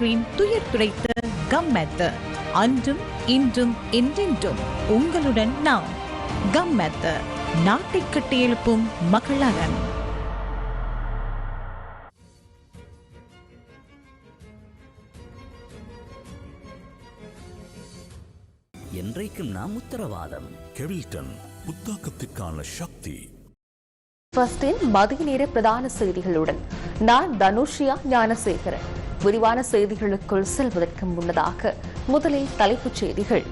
தமிழர்களின் துயர் துடைத்த கம்மெத்த அன்றும் இன்றும் என்றென்றும் உங்களுடன் நாம். கம்மெத்த நாட்டை கட்டியெழுப்பும் மகளரன் என்றைக்கும் நாம் உத்தரவாதம். கெவில்டன் புத்தாக்கத்திற்கான சக்தி. ஃபர்ஸ்டின் மதிய நேர பிரதான செய்திகளுடன் நான் தனுஷியா ஞானசேகரன். விரிவான செய்திகளுக்குள் செல்வதற்கு முன்னதாக முதலில் தலைப்புச் செய்திகள்.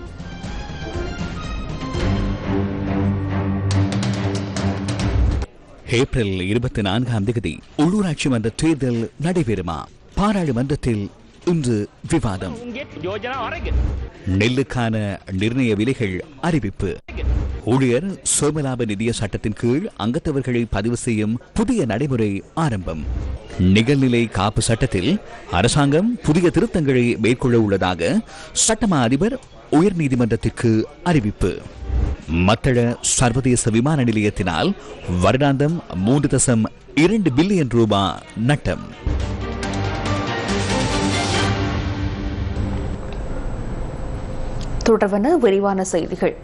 ஏப்ரல் இருபத்தி நான்காம் தேதி உள்ளூராட்சி மன்ற தேர்தல் நடைபெறுமா? பாராளுமன்றத்தில் இன்று விவாதம். நெல்லுக்கான நிர்ணய விலைகள் அறிவிப்பு. ஊழியர் சோமலாப நிதிய சட்டத்தின் கீழ் அங்கத்தவர்களை பதிவு செய்யும் புதிய நடைமுறை ஆரம்பம். நிகழ்நிலை காப்பு சட்டத்தில் அரசாங்கம் புதிய திருத்தங்களை மேற்கொள்ள உள்ளதாக சட்டமா அதிபர் உயர்நீதிமன்றத்திற்கு அறிவிப்பு. மத்தள சர்வதேச விமான நிலையத்தினால் வருடாந்தம் மூன்று தசம் இரண்டு பில்லியன் ரூபா நட்டம். தொடர்வன விரிவான செய்திகள்.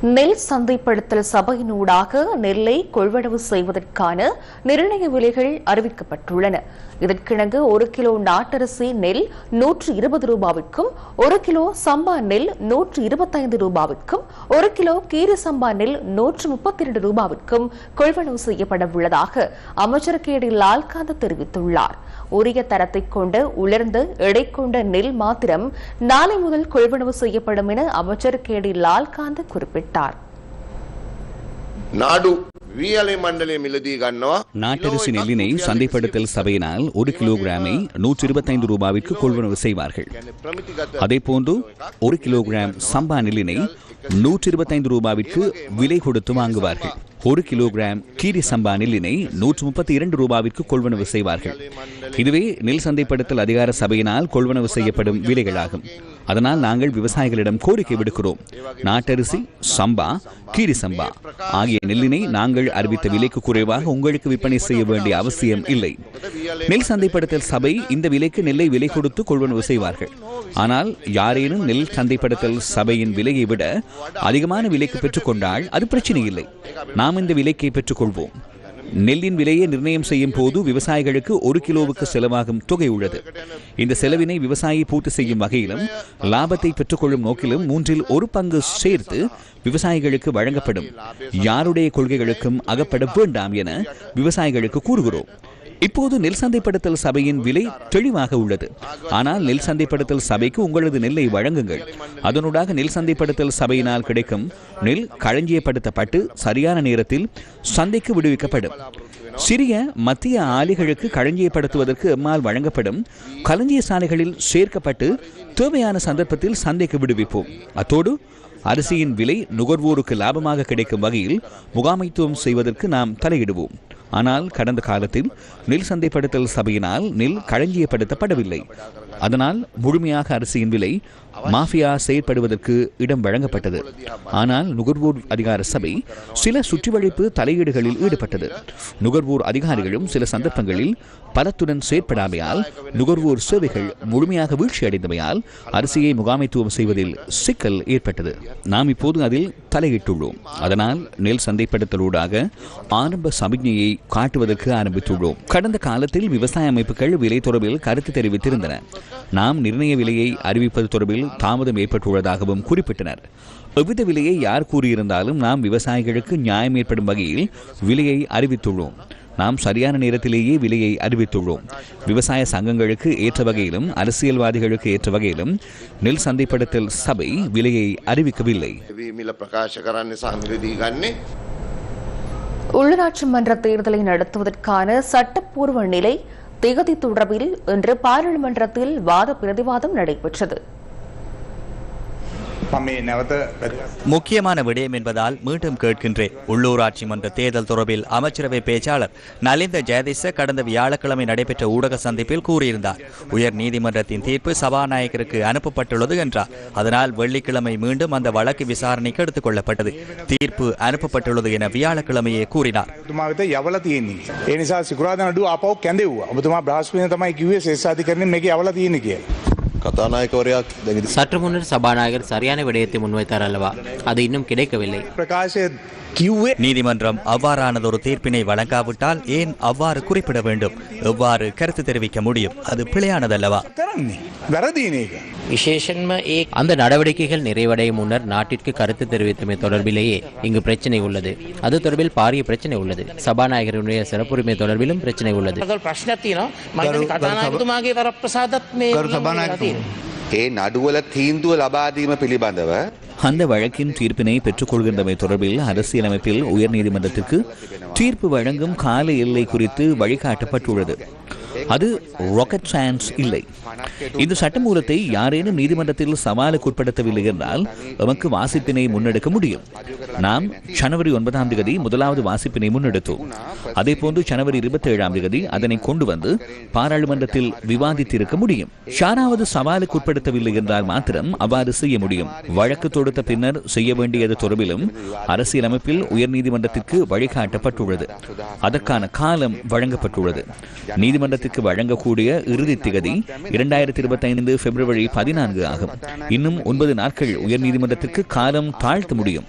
நெல் சந்தைப்படுத்தல் சபையினூடாக நெல்லை கொள்வனவு செய்வதற்கான நிர்ணய விலைகள் அறிவிக்கப்பட்டுள்ளன. இதற்கிணங்கு ஒரு கிலோ நாட்டரிசி நெல் நூற்று இருபது ரூபாவிற்கும் ஒரு கிலோ சம்பா நெல் நூற்று இருபத்தைந்து ரூபாவிற்கும் ஒரு கிலோ கீரி சம்பா நெல் நூற்று முப்பத்தி இரண்டு ரூபாவிற்கும் கொள்வனவு செய்யப்பட உள்ளதாக அமைச்சர் கேடி லால்காந்த் தெரிவித்துள்ளார். உரிய தரத்தை கொண்ட உலர்ந்த எடை கொண்ட நெல் மாத்திரம் நாளை முதல் கொள்வனவு செய்யப்படும் என அமைச்சர் கேடி லால்காந்த் குறிப்பிட்டார். கண்ணவா? நாட்டரிசி நெல்லினை சந்தைப்படுத்தல் சபையினால் ஒரு கிலோகிராமை நூற்றி இருபத்தைந்து ரூபாவிற்கு கொள்வனவு செய்வார்கள். அதேபோன்று ஒரு கிலோகிராம் சம்பா நெல்லினை நூற்றி இருபத்தைந்து ரூபாவிற்கு விலை கொடுத்து வாங்குவார்கள். ஒரு கிலோகிராம் கீரி சம்பா நெல்லினை நூற்று முப்பத்தி இரண்டு ரூபாவிற்கு கொள்வனவு செய்வார்கள். இதுவே நெல் சந்தைப்படுத்தல் அதிகார சபையினால் கொள்வனவு செய்யப்படும் விலைகளாகும். அதனால் நாங்கள் விவசாயிகளிடம் கோரிக்கை விடுக்கிறோம். நாட்டரிசி சம்பா கீரி சம்பா ஆகிய நெல்லினை நாங்கள் அறிவித்த விலைக்கு குறைவாக உங்களுக்கு விற்பனை செய்ய வேண்டிய அவசியம் இல்லை. நெல் சந்தைப்படுத்தல் சபை இந்த விலைக்கு நெல்லை விலை கொடுத்து கொள்வனவு செய்வார்கள். ஆனால் யாரேனும் நெல் சந்தைப்படுத்தல் சபையின் விலையை விட அதிகமான விலைக்கு பெற்றுக்கொண்டால் அது பிரச்சனை இல்லை. நாம் இந்த விலைக்கை பெற்றுக்கொள்வோம். நெல்லின் விலையை நிர்ணயம் செய்யும் போது விவசாயிகளுக்கு ஒரு கிலோவுக்கு செலவாகும் தொகை உள்ளது. இந்த செலவினை விவசாயி பூர்த்தி செய்யும் வகையிலும் லாபத்தை பெற்றுக்கொள்ளும் நோக்கிலும் மூன்றில் ஒரு பங்கு சேர்த்து விவசாயிகளுக்கு வழங்கப்படும். யாருடைய கொள்கைகளுக்கும் அகப்பட வேண்டாம் என விவசாயிகளுக்கு கூறுகிறோம். இப்போது நெல் சந்தைப்படுத்தல் சபையின் விலை தெளிவாக உள்ளது. ஆனால் நெல் சந்தைப்படுத்தல் சபைக்கு உங்களது நெல்லை வழங்குங்கள். அதனூடாக நெல் சந்தைப்படுத்தல் சபையினால் கிடைக்கும் நெல் களஞ்சியப்படுத்தப்பட்டு சரியான நேரத்தில் சந்தைக்கு விடுவிக்கப்படும். சிறிய மத்திய ஆலைகளுக்கு களஞ்சியப்படுத்துவதற்கு எம்மால் வழங்கப்படும் களஞ்சிய சாலைகளில் சேர்க்கப்பட்டு தேவையான சந்தர்ப்பத்தில் சந்தைக்கு விடுவிப்போம். அத்தோடு அரிசியின் விலை நுகர்வோருக்கு லாபமாக கிடைக்கும் வகையில் முகாமைத்துவம் செய்வதற்கு நாம் தலையிடுவோம். ஆனால் கடந்த காலத்தில் நெல் சந்தைப்படுத்தல் சபையினால் நெல் களஞ்சியப்படுத்தப்படவில்லை. அதனால் முழுமையாக அரிசியின் விலை மாஃபியா செயற்படுவதற்கு இடம் வழங்கப்பட்டது. ஆனால் நுகர்வோர் அதிகார சபை சில சுற்றிவளைப்பு தலையீடுகளில் ஈடுபட்டது. நுகர்வோர் அதிகாரிகளும் சில சந்தர்ப்பங்களில் பலத்துடன் செயற்படாமையால் நுகர்வோர் சேவைகள் முழுமையாக வீழ்ச்சியடைந்தமையால் அரிசியை முகாமைத்துவம் செய்வதில் சிக்கல் ஏற்பட்டது. நாம் இப்போது அதில் தலையிட்டுள்ளோம். அதனால் நெல் சந்தைப்படுத்தலூடாக ஆரம்ப சமிக்ஞையை காட்டுவதற்கு ஆரம்பித்துள்ளோம். கடந்த காலத்தில் விவசாய அமைப்புகள் விலை தொடர்பில் கருத்து தெரிவித்திருந்தன. நாம் நிர்ணய விலையை அறிவிப்பது தொடர்பில் வழங்குவதில் தாமதம் ஏற்பட்டுள்ளதாகவும் குறிப்பிட்டனர். எவ்வித விலையை யார் கூறியிருந்தாலும் நாம் விவசாயிகளுக்கு நியாயம் ஏற்படும் வகையில் விலையை அறிவித்துள்ளோம். நாம் சரியான நேரத்திலேயே விலையை அறிவித்துள்ளோம். விவசாய சங்கங்களுக்கு ஏற்ற வகையிலும் அரசியல்வாதிகளுக்கு ஏற்ற வகையிலும் நெல் சந்தைப்படத்தில் சபை விலையை அறிவிக்கவில்லை. உள்ளாட்சி மன்ற தேர்தலை நடத்துவதற்கான சட்டப்பூர்வ நிலை திகதி தொடர்பில் இன்று பாராளுமன்றத்தில் வாத பிரதிவாதம் நடைபெற்றது. முக்கியமான விடயம் என்பதால் மீண்டும் கேட்கின்றேன் உள்ளூராட்சி மன்ற தேர்தல் தொடர்பில் அமைச்சரவை பேச்சாளர் நலிந்த ஜெயதிச கடந்த வியாழக்கிழமை நடைபெற்ற ஊடக சந்திப்பில் கூறியிருந்தார் உயர் நீதிமன்றத்தின் தீர்ப்பு சபாநாயகருக்கு அனுப்பப்பட்டுள்ளது என்றார் அதனால் வெள்ளிக்கிழமை மீண்டும் அந்த வழக்கு விசாரணைக்கு எடுத்துக் கொள்ளப்பட்டது தீர்ப்பு அனுப்பப்பட்டுள்ளது என வியாழக்கிழமையே கூறினார் තුමා වෙත යවල තියෙන්නේ. ඒ නිසා සිකුරාදා නඩුව ආපහු කැඳෙව්වා. ඔබතුමා බ්‍රහස්පතින්දා තමයි කිව්වේ සෙස් අධිකරණයෙන් මේක යවලා තියෙන්නේ කියලා. කතානායකවරයා දැඟ சற்று முன்னர் சபாநாயகர் சரியான விடயத்தை முன்வைத்தார் அல்லவா அது இன்னும் கிடைக்கவில்லை ප්‍රකාශය කිව්වේ நீதிமன்றம் அவ்வாறானதொரு தீர்ப்பினை வழங்காவிட்டால் ஏன் அவ்வாறு குறிப்பிட வேண்டும்? எவ்வாறு கருத்து தெரிவிக்க முடியும்? அது பிழையானதல்லவா? அந்த நடவடிக்கைகள் நிறைவடையும் முன்னர் நாட்டிற்கு கருத்து தெரிவித்தமை தொடர்பிலேயே இங்கு பிரச்சனை உள்ளது. அது தொடர்பில் பாரிய பிரச்சனை உள்ளது. சபாநாயகருடைய சிறப்புரிமை தொடர்பிலும் பிரச்சனை உள்ளது. ප්‍රශ්නයක් තියෙනවා මම හිතන්නේ කතානායකතුමාගේ වරප්‍රසාදත් මේ ඒ නඩුවල තීන්දුව ලබාදීම පිළිබඳව அந்த வழக்கின் தீர்ப்பினை பெற்றுக்கொள்கின்றமை தொடர்பில் அரசியலமைப்பில் உயர்நீதிமன்றத்திற்கு தீர்ப்பு வழங்கும் கால எல்லை குறித்து வழிகாட்டப்பட்டுள்ளது அது ராக்கெட் சயின்ஸ் இல்லை இந்த சட்டமூலத்தை யாரேனும் நீதிமன்றத்தில் சவாலுக்கு உட்படுத்தவில்லை என்றால் நமக்கு வாசிப்பினை முன்னெடுக்க முடியும் நாம் ஜனவரி ஒன்பதாம் தேதி முதலாவது வாசிப்பினை முன்னெடுத்தோம். அதே போன்று ஜனவரி இருபத்தி ஏழாம் தேதி அதனை கொண்டு வந்து பாராளுமன்றத்தில் விவாதித்திருக்க முடியும். யாராவது சவாலுக்கு உட்படுத்தவில்லை என்றால் மாத்திரம் அவ்வாறு செய்ய முடியும். வழக்கு தொடுத்த பின்னர் செய்ய வேண்டியது தொடர்பிலும் அரசியலமைப்பில் உயர்நீதிமன்றத்திற்கு வழிகாட்டப்பட்டுள்ளது. அதற்கான காலம் வழங்கப்பட்டுள்ளது. நீதிமன்றத்திற்கு வழங்கக்கூடிய இறுதி திகதி இரண்டாயிரத்தி இருபத்தி ஐந்து பிப்ரவரி பதினான்கு ஆகும். இன்னும் ஒன்பது நாட்கள் உயர்நீதிமன்றத்திற்கு காலம் தாழ்த்த முடியும்.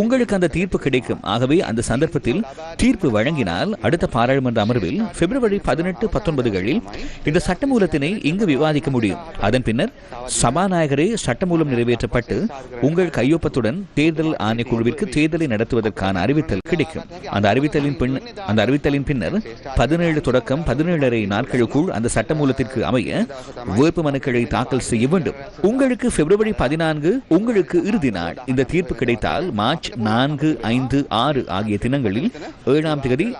உங்களுக்கு அந்த தீர்ப்பு கிடைக்கும். ஆகவே அந்த சந்தர்ப்பத்தில் தீர்ப்பு வழங்கினால் அடுத்த பாராளுமன்ற அமர்வில் பிப்ரவரி பதினெட்டு பத்தொன்பதுகளில் இந்த சட்டமூலத்தினை இங்கு விவாதிக்க முடியும். அதன் பின்னர் சபாநாயகரே சட்டமூலம் நிறைவேற்றப்பட்டு உங்கள் கையொப்பத்துடன் தேர்தல் ஆணைக்குழுவிற்கு தேர்தலை நடத்துவதற்கான அறிவித்தல் கிடைக்கும். அந்த அறிவித்தலின் பின் அந்த அறிவித்தலின் பின்னர் பதினேழு தொடக்கம் பதினேழரை நாட்களுக்குள் அந்த சட்டமூலத்திற்கு அமைய வேட்பு மனுக்களை தாக்கல் செய்ய வேண்டும். உங்களுக்கு பிப்ரவரி பதினான்கு உங்களுக்கு இறுதி நாள். இந்த தீர்ப்பு கிடைத்தால் மார்ச் நான்கு ஐந்து ஆறு ஆகிய தினங்களில் ஏழாம் தேதி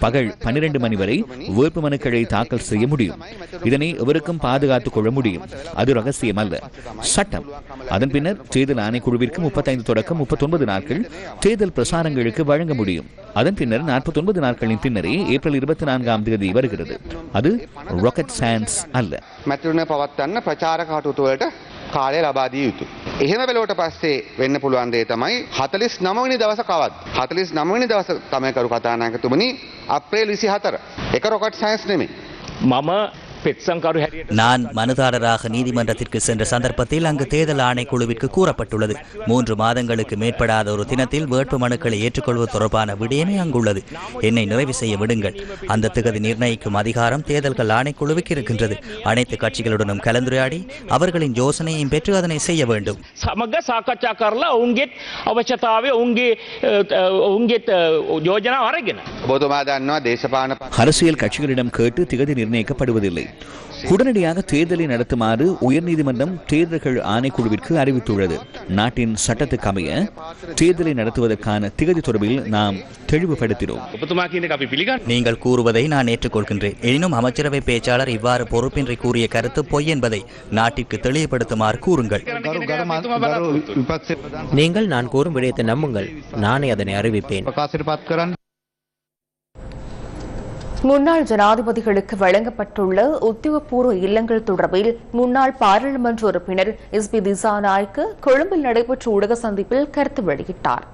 பகல் பனிரெண்டு மணி வரை வேட்பு மனுக்களை தாக்கல் செய்ய முடியும். இதனை எவருக்கும் பாதுகாத்துக் கொள்ள முடியும். அது ரகசியம் அல்ல சட்டம். அதன் பின்னர் தேர்தல் ஆணைக்குழுவிற்கு முப்பத்தைந்து தொடக்கம் முப்பத்தொன்பது நாட்கள் தேர்தல் பிரசாரங்களுக்கு வழங்க முடியும். அதன் பின்னர் நாற்பத்தொன்பது நாட்களின் பின்னரே ஏப்ரல் இருபத்தி நான்காம் தேதி வருகிறது. அது ராக்கெட் சயின்ஸ் அல்ல. மற்றொன்று பிரச்சார காட்டுவதற்கு කාලය ලබා දිය යුතු. එහෙම වෙලවට පස්සේ වෙන්න පුළුවන් දේ තමයි 49 වෙනි දවස කවත්. 49 වෙනි දවස තමයි කරු කතානායකතුමනි අප්‍රේල් 24. එක රොකට් සයන්ස් නෙමෙයි. මම நான் மனுதாரராக நீதிமன்றத்திற்கு சென்ற சந்தர்ப்பத்தில் அங்கு தேர்தல் ஆணைக்குழுவிற்கு கூறப்பட்டுள்ளது. மூன்று மாதங்களுக்கு மேற்படாத ஒரு தினத்தில் வேட்பு மனுக்களை ஏற்றுக்கொள்வது தொடர்பான விடயமே அங்குள்ளது. என்னை நிறைவு செய்ய விடுங்கள். அந்த திகதி நிர்ணயிக்கும் அதிகாரம் தேர்தல்கள் ஆணைக்குழுவுக்கு இருக்கின்றது. அனைத்து கட்சிகளுடனும் கலந்துரையாடி அவர்களின் யோசனையும் பெற்று அதனை செய்ய வேண்டும். சமக சாக்கச்சாக்காரில் உங்கே அவசியத்தாவே உங்கே உங்கே யோஜனா அரசியல் கட்சிகளிடம் கேட்டு திகதி நிர்ணயிக்கப்படுவதில்லை. உடனடியாக தேர்தலை நடத்துமாறு உயர்நீதிமன்றம் தேர்தல்கள் ஆணைக்குழுவிற்கு அறிவித்துள்ளது. நாட்டின் சட்டத்துக்கு அமைய தேர்தலை நடத்துவதற்கான திகதி தொடர்பில் நாம் தெளிவுபடுத்தினோம். நீங்கள் கூறுவதை நான் ஏற்றுக்கொள்கின்றேன். எனினும் அமைச்சரவை பேச்சாளர் இவ்வாறு பொறுப்பின்றி கூறிய கருத்து பொய் என்பதை நாட்டிற்கு தெளிவுபடுத்துமாறு கூறுங்கள். நீங்கள் நான் கூறும் விடயத்தை நம்புங்கள். நானே அதனை அறிவிப்பேன். முன்னாள் ஜனாதிபதிகளுக்கு வழங்கப்பட்டுள்ள உத்தியோகபூர்வ இல்லங்கள் தொடர்பில் முன்னாள் பாராளுமன்ற உறுப்பினர் எஸ் பி திசாநாய்க்கு கொழும்பில் நடைபெற்ற ஊடக சந்திப்பில் கருத்து வெளியிட்டாா்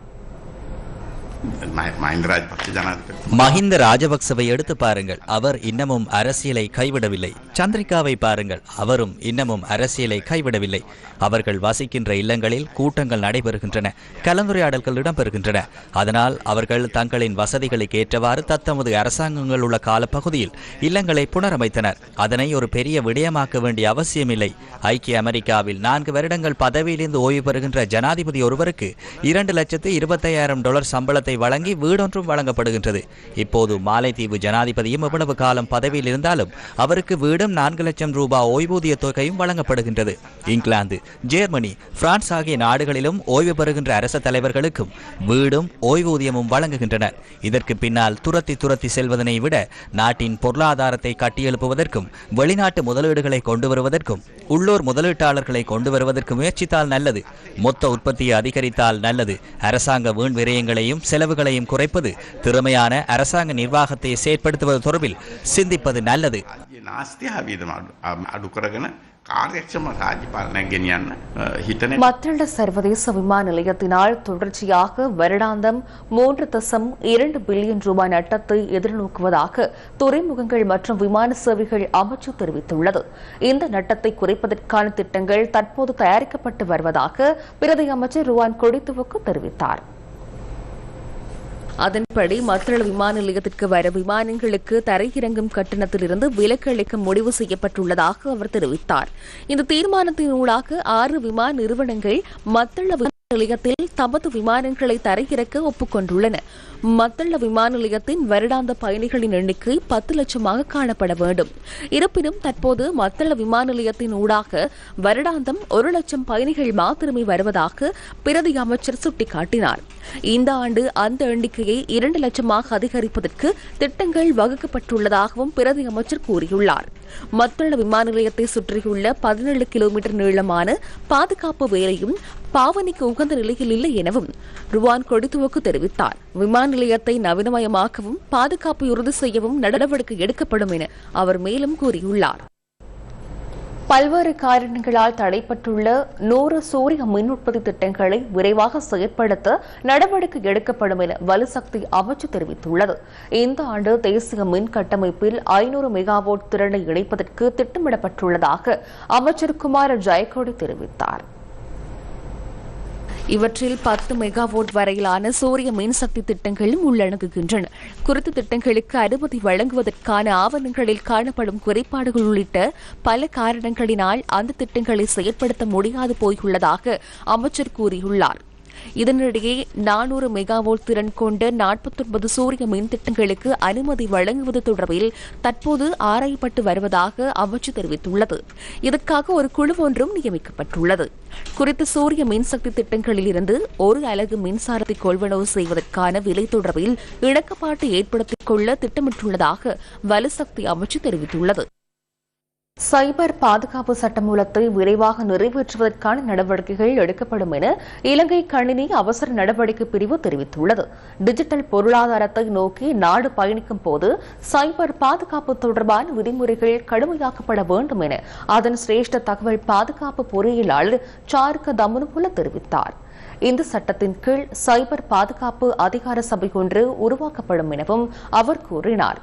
மஹிந்த ராஜபக்சவை எடுத்து பாருங்கள். அவர் இன்னமும் அரசியலை கைவிடவில்லை. சந்திரிகாவை பாருங்கள். அவரும் இன்னமும் அரசியலை கைவிடவில்லை. அவர்கள் வசிக்கின்ற இல்லங்களில் கூட்டங்கள் நடைபெறுகின்றன. கலந்துரையாடல்கள் இடம்பெறுகின்றன. அதனால் அவர்கள் தங்களின் வசதிகளுக்கு ஏற்றவாறு தத்தமது அரசாங்கங்கள் உள்ள காலப்பகுதியில் இல்லங்களை புனரமைத்தனர். அதனை ஒரு பெரிய விடயமாக்க வேண்டிய அவசியமில்லை. ஐக்கிய அமெரிக்காவில் நான்கு வருடங்கள் பதவியிலிருந்து ஓய்வு பெறுகின்ற ஜனாதிபதி ஒருவருக்கு இரண்டு லட்சத்து இருபத்தையாயிரம் டாலர் சம்பளத்தை வழங்கி வீடொன்றும் வழங்கப்படுகின்றது. இப்போது மாலைத்தீவு ஜனாதிபதியும் எவ்வளவு காலம் பதவியில் இருந்தாலும் அவருக்கு வீடும் நான்கு லட்சம் ரூபாய் ஓய்வூதிய தொகையும் வழங்கப்படுகின்றது. இங்கிலாந்து ஜெர்மனி பிரான்ஸ் ஆகிய நாடுகளிலும் ஓய்வு பெறுகின்ற அரச தலைவர்களுக்கும் வீடும் ஓய்வூதியமும் வழங்குகின்றனர். இதற்கு பின்னால் துரத்தி துரத்தி செல்வதனை விட நாட்டின் பொருளாதாரத்தை கட்டியெழுப்புவதற்கும் வெளிநாட்டு முதலீடுகளை கொண்டு வருவதற்கும் உள்ளூர் முதலீட்டாளர்களை கொண்டு வருவதற்கு முயற்சித்தால் நல்லது. மொத்த உற்பத்தியை அதிகரித்தால் நல்லது. அரசாங்க வீண் விரயங்களையும் செலவுகளையும் குறைப்பது திறமையான அரசாங்க நிர்வாகத்தை செயற்படுத்துவது தொடர்பில் சிந்திப்பது நல்லது. மற்றள்ள சர்வதேச விமான நிலையத்தினால் தொடர்ச்சியாக வருடாந்தம் மூன்று தசம் இரண்டு பில்லியன் ரூபாய் நட்டத்தை எதிர்நோக்குவதாக துறைமுகங்கள் மற்றும் விமான சேவைகள் அமைச்சு தெரிவித்துள்ளது. இந்த நட்டத்தை குறைப்பதற்கான திட்டங்கள் தற்போது தயாரிக்கப்பட்டு வருவதாக பிரதி அமைச்சர் ருவான் கொடித்துவுக்கு தெரிவித்தாா் அதன்படி மத்தள விமான நிலையத்திற்கு வர விமானங்களுக்கு தரையிறங்கும் கட்டணத்திலிருந்து விலக்கு அளிக்க முடிவு செய்யப்பட்டுள்ளதாக அவர் தெரிவித்தார். இந்த தீர்மானத்தினூடாக ஆறு விமான நிறுவனங்கள் மத்தள விமான நிலையத்தில் தமது விமானங்களை தரையிறக்க ஒப்புக்கொண்டுள்ளன. மத்தள விமான நிலையத்தின் வருடாந்த பயணிகளின் எண்ணிக்கை பத்து லட்சமாக காணப்பட வேண்டும். இருப்பினும் தற்போது மத்தள விமான நிலையத்தின் ஊடாக வருடாந்தம் ஒரு லட்சம் பயணிகள் மாத்திரமே வருவதாக பிரதி அமைச்சர் சுட்டிக்காட்டினார். இந்த ஆண்டு அந்த எண்ணிக்கையை இரண்டு லட்சமாக அதிகரிப்பதற்கு திட்டங்கள் வகுக்கப்பட்டுள்ளதாகவும் பிரதி அமைச்சர் கூறியுள்ளார். மத்தள விமான நிலையத்தை சுற்றியுள்ள பதினேழு கிலோமீட்டர் நீளமான பாதுகாப்பு வேலையும் பாவனைக்கு உகந்த நிலையில் இல்லை எனவும் ருவான் கொடித்துவக்கு தெரிவித்தார். விமான நிலையத்தை நவீனமயமாக்கவும் பாதுகாப்பை உறுதி செய்யவும் நடவடிக்கை எடுக்கப்படும் என அவர் மேலும் கூறியுள்ளார். பல்வேறு காரணங்களால் தடைப்பட்டுள்ள நூறு சூரிய மின் உற்பத்தி திட்டங்களை விரைவாக செயற்படுத்த நடவடிக்கை எடுக்கப்படும் என வலுசக்தி அமைச்சு தெரிவித்துள்ளது. இந்த ஆண்டு தேசிய மின் கட்டமைப்பில் ஐநூறு மெகாவாட் திறனை இணைப்பதற்கு திட்டமிடப்பட்டுள்ளதாக அமைச்சர் குமார ஜெயக்கோடி தெரிவித்தார். இவற்றில் பத்து மெகாவாட் வரையிலான சூரிய மின்சக்தி திட்டங்களும் உள்ளடங்குகின்றன. குறித்த திட்டங்களுக்கு அனுமதி வழங்குவதற்கான ஆவணங்களில் காணப்படும் குறைபாடுகள் உள்ளிட்ட பல காரணங்களினால் அந்த திட்டங்களை செயற்படுத்த முடியாது போயுள்ளதாக அமைச்சர் கூறியுள்ளார். இதனிடையே நானூறு மெகாவோல்ட் திறன் கொண்ட நாற்பத்தொன்பது சூரிய மின் திட்டங்களுக்கு அனுமதி வழங்குவது தொடர்பில் தற்போது ஆராயப்பட்டு வருவதாக அமைச்சு தெரிவித்துள்ளது. இதற்காக ஒரு குழு ஒன்றும் நியமிக்கப்பட்டுள்ளது. குறித்த சூரிய மின்சக்தி திட்டங்களில் இருந்து ஒரு அலகு மின்சாரத்தை கொள்வனவு செய்வதற்கான விலை தொடர்பில் இணக்கப்பாட்டை ஏற்படுத்திக் கொள்ள திட்டமிட்டுள்ளதாக வலுசக்தி அமைச்சு தெரிவித்துள்ளது. சைபர் பாதுகாப்பு சட்டமூலத்தை விரைவாக நிறைவேற்றுவதற்கான நடவடிக்கைகள் எடுக்கப்படும் என இலங்கை கணினி அவசர நடவடிக்கை பிரிவு தெரிவித்துள்ளது. டிஜிட்டல் பொருளாதாரத்தை நோக்கி நாடு பயணிக்கும் போது சைபர் பாதுகாப்பு தொடர்பான விதிமுறைகள் கடுமையாக்கப்பட வேண்டும் என அதன் சிரேஷ்ட தகவல் பாதுகாப்பு பொறியியலாளர் சாருக்க தமுனுபுல தெரிவித்தார். இந்த சட்டத்தின் கீழ் சைபர் பாதுகாப்பு அதிகார சபை ஒன்று உருவாக்கப்படும் எனவும் அவர் கூறினார்.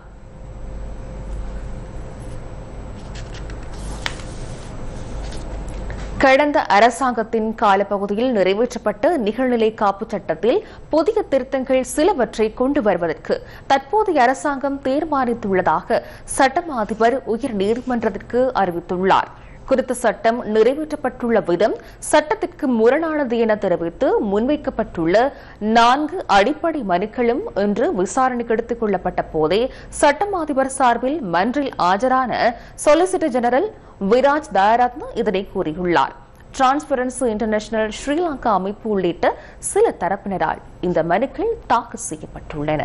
கடந்த அரசாங்கத்தின் காலப்பகுதியில் நிறைவேற்றப்பட்ட நிகழ்நிலை காப்பு சட்டத்தில் புதிய திருத்தங்கள் சிலவற்றை கொண்டு வருவதற்கு தற்போதைய அரசாங்கம் தீர்மானித்துள்ளதாக சட்டம் அதிபர் உயர் நீதிமன்றத்திற்கு அறிவித்துள்ளார். குறித்த சட்டம் நிறைவேற்றப்பட்டுள்ள விதம் சட்டத்திற்கு முரணானது என தெரிவித்து முன்வைக்கப்பட்டுள்ள நான்கு அடிப்படை மனுக்களும் இன்று விசாரணைக்கு எடுத்துக் கொள்ளப்பட்ட போதே சட்டம் அதிபர் சார்பில் மன்றில் ஆஜரான சொலிசிட்டர் ஜெனரல் விராஜ் தயாரத்னா இதனை கூறியுள்ளார். டிரான்ஸ்பரன்சி இன்டர்நேஷனல் ஸ்ரீலங்கா அமைப்பு உள்ளிட்ட சில தரப்பினரால் இந்த மனுக்கள் தாக்கல் செய்யப்பட்டுள்ளன.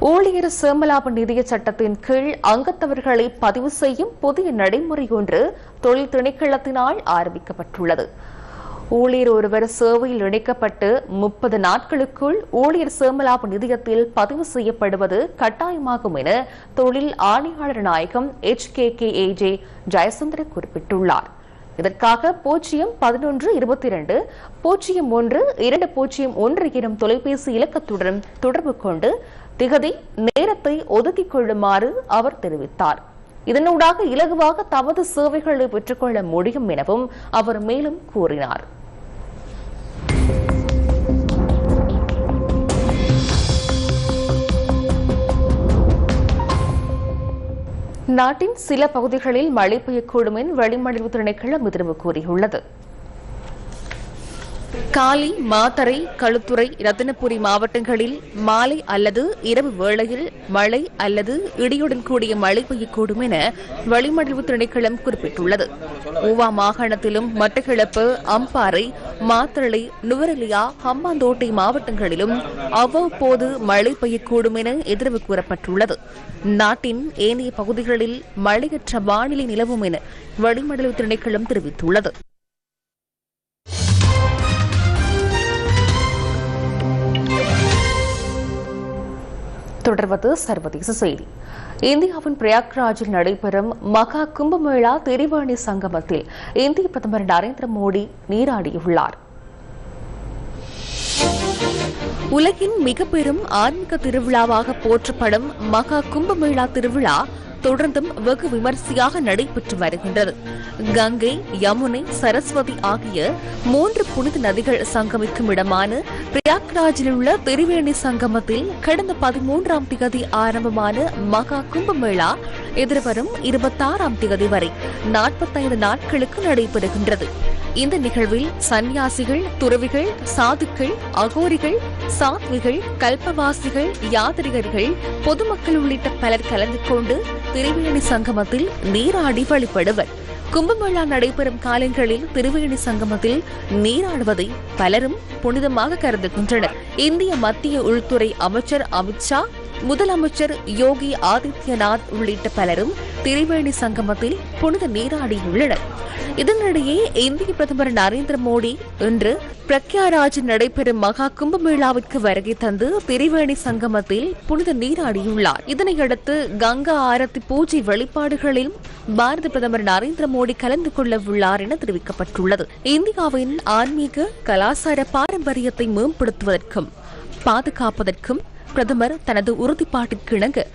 ஊழியர் சேமலாப நிதிய சட்டத்தின் கீழ் அங்கத்தவர்களை பதிவு செய்யும் புதிய நடைமுறை ஒன்று தொழில் திணைக்களத்தினால் ஆரம்பிக்கப்பட்டுள்ளது. ஊழியர் ஒருவர் சேவையில் இணைக்கப்பட்டு முப்பது நாட்களுக்குள் ஊழியர் சேமலாப நிதியத்தில் பதிவு செய்யப்படுவது கட்டாயமாகும் என தொழில் ஆணையாளர் நாயகம் H K K A J Jayasundar குறிப்பிட்டுள்ளார். இதற்காக பூஜ்ஜியம் பதினொன்று இருபத்தி இரண்டு பூஜ்ஜியம் ஒன்று இரண்டு பூஜ்ஜியம் ஒன்று எனும் தொலைபேசி இலக்கத்துடன் தொடர்பு கொண்டு திகதி நேரத்தை ஒதுக்கிக் கொள்ளுமாறு அவர் தெரிவித்தார். இதனூடாக இலகுவாக தமது சேவைகளை பெற்றுக்கொள்ள முடியும் எனவும் அவர் மேலும் கூறினார். நாட்டின் சில பகுதிகளில் மழை பெய்யக்கூடும் என வளிமண்டல திணைக்களம் எதிர்வு கூறியுள்ளது. காலி மாத்தறை களுத்துறை ரத்தினபுரி மாவட்டங்களில் மாலை அல்லது இரவு வேளையில் மழை அல்லது இடியுடன் கூடிய மழை பெய்யக்கூடும் என வளிமண்டல திணைக்களம் குறிப்பிட்டுள்ளது. ஊவா மாகாணத்திலும் மட்டக்கிழப்பு அம்பாறை மாத்தளை நுவரெலியா ஹம்பாந்தோட்டை மாவட்டங்களிலும் அவ்வப்போது மழை பெய்யக்கூடும் என எதிர்வு கூறப்பட்டுள்ளது. நாட்டின் ஏனைய பகுதிகளில் மழையற்ற வானிலை நிலவும் என வளிமண்டல திணைக்களம் தெரிவித்துள்ளது. தொடர்வது சர்வதேச செய்தி. இந்தியாவின் பிரயாக்ராஜில் நடைபெறும் மகா கும்பமேளா திரிவேணி சங்கமத்தில் இந்திய பிரதமர் நரேந்திர மோடி நீராடியுள்ளார். உலகின் மிக பெரும் ஆன்மீக திருவிழாவாக போற்றப்படும் மகா கும்பமேளா திருவிழா தொடர்ந்தும் வெகு விமரிசையாக நடைபெற்று வருகின்றது. கங்கை யமுனை சரஸ்வதி ஆகிய மூன்று புனித நதிகள் சங்கமிக்கும் இடமான பிரயாக்ராஜில் உள்ள திரிவேணி சங்கமத்தில் கடந்த பதிமூன்றாம் திகதி ஆரம்பமான மகா கும்பமேளா எதிர்வரும் இருபத்தாறாம் திகதி வரை நாற்பத்தைந்து நாட்களுக்கு நடைபெறுகின்றது. இந்த நிகழ்வில் சந்நியாசிகள் துறவிகள் சாதுக்கள் அகோரிகள் சாத்விகள் கல்பவாசிகள் யாத்ரிகர்கள் பொதுமக்கள் உள்ளிட்ட பலர் கலந்து கொண்டு திருவேணி சங்கமத்தில் நீராடி வழிபடுவர். கும்பமேளா நடைபெறும் காலங்களில் திருவேணி சங்கமத்தில் நீராடுவதை பலரும் புனிதமாக கருதுகின்றனர். இந்திய மத்திய உள்துறை அமைச்சர் அமித்ஷா முதலமைச்சர் யோகி ஆதித்யநாத் உள்ளிட்ட பலரும் திரிவேணி சங்கமத்தில் புனித நீராடியுள்ளனர் இதனிடையே இந்திய பிரதமர் நரேந்திர மோடி இன்று பிரக்யாராஜில் நடைபெறும் மகா கும்பமேளாவிற்கு வருகை தந்து திரிவேணி சங்கமத்தில் புனித நீராடியுள்ளார். இதனையடுத்து கங்கா ஆரத்தி பூஜை வழிபாடுகளில் பாரத பிரதமர் நரேந்திர மோடி கலந்து கொள்ள உள்ளார் என தெரிவிக்கப்பட்டுள்ளது. இந்தியாவின் ஆன்மீக கலாச்சார பாரம்பரியத்தை மேம்படுத்துவதற்கும் பாதுகாப்பதற்கும் பிரதமர் தனது உறுதிப்பாட்டிற்கு இணங்க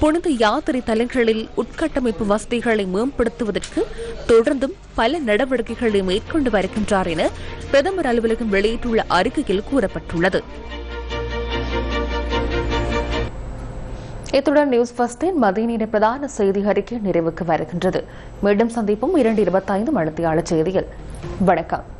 புனித யாத்திரை தலங்களில் உட்கட்டமைப்பு வசதிகளை மேம்படுத்துவதற்கு தொடர்ந்தும் பல நடவடிக்கைகளை மேற்கொண்டு வருகின்றார் என பிரதமர் அலுவலகம் வெளியிட்டுள்ள அறிக்கையில் கூறப்பட்டுள்ளது. இத்துடன் நியூஸ் ஃபஸ்டின் மதிய நேர பிரதான செய்தி அறிக்கை நிறைவுக்கு வருகின்றது. மீண்டும் சந்திப்போம் இரண்டு இருபத்தைந்து மணித்தியாளர் செய்தியில். வணக்கம்.